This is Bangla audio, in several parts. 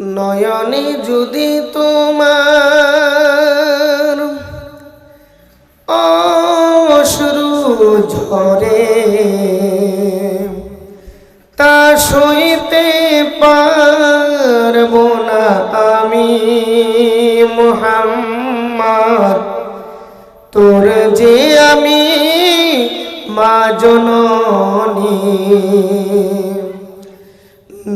নয়নে যদি তোমার অশ্রু ঝরে, তা সইতে পারব না আমি মোহাম্মদ। তোর যে আমি মা জননী।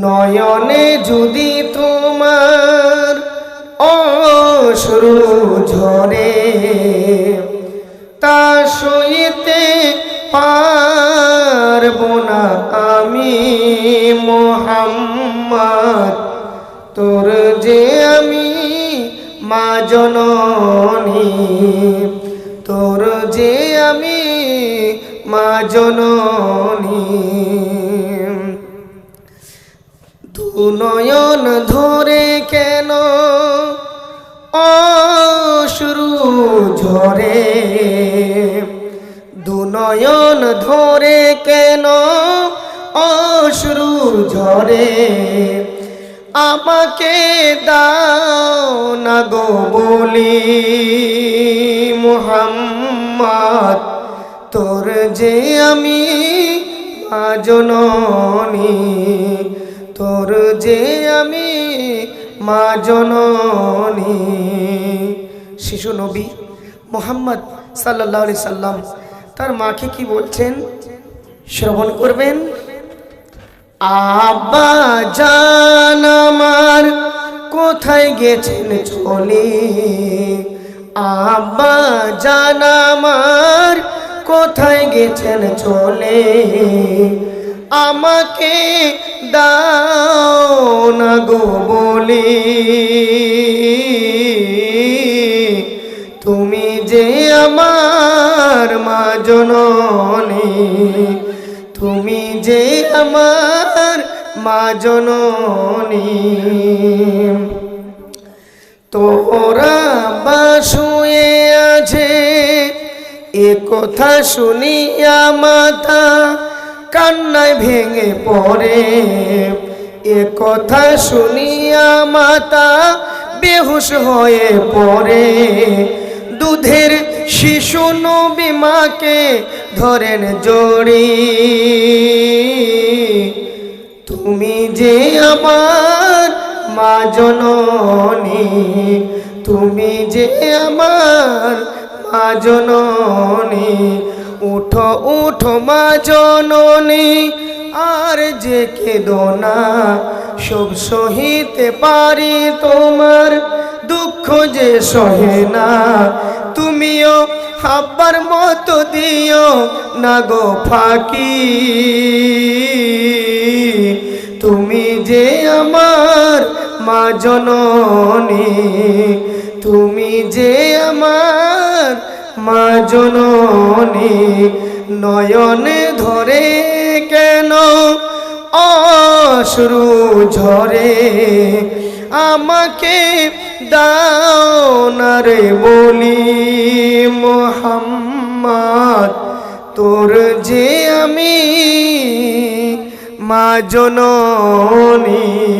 নয়নে যদি তোমার অশ্রু ঝরে, তা সইতে পারব না আমি মোহাম্মদ। তোর যে আমি মা জননী, তোর যে আমি মা জননী নয়ন ধরে কেন? অশ্রু ঝরে। দু নয়ন ধরে কেন? অশ্রু ঝরে। আমাকে দাও না গো বলি মুহাম্মদ, তোর যে আমি মা জননী তোর যে আমি মা জননী। শিশু নবী মোহাম্মদ সাল্লাহ সাল্লাম তার মাকে কি বলছেন? শ্রবণ করবেন? আব্বা জান আমার কোথায় গেছেন চলে আব্বা জান আমার কোথায় গেছেন চলে আমাকে দাও না গো বলি। তুমি যে আমার মা জননী, তুমি যে আমার মা জননী। তোরা বাসুয়ে আছে, এ কথা শুনিয়া মাথা কান্নায় ভেঙে পড়ে। এ কথা শুনিয়া মাতা বেহুশ হয়ে পড়ে। দুধের শিশু নবী মাকে ধরেন জড়ি তুমি যে আমার মা জননী, তুমি যে আমার মা জননী উঠো উঠো মা জননী, আর যে কেদো না সব সহিতে পারি তোমার, দুঃখ যে সহে না, তুমিও হাব্বার মতো দিও না গো ফাঁকি। তুমি যে আমার মা জননী, তুমি যে আমার মা জননী, নয়নে ধরে কেন? অশ্রু ঝরে আমাকে দাও বলি মোহাম্মদ, তোর যে আমি মা জননী।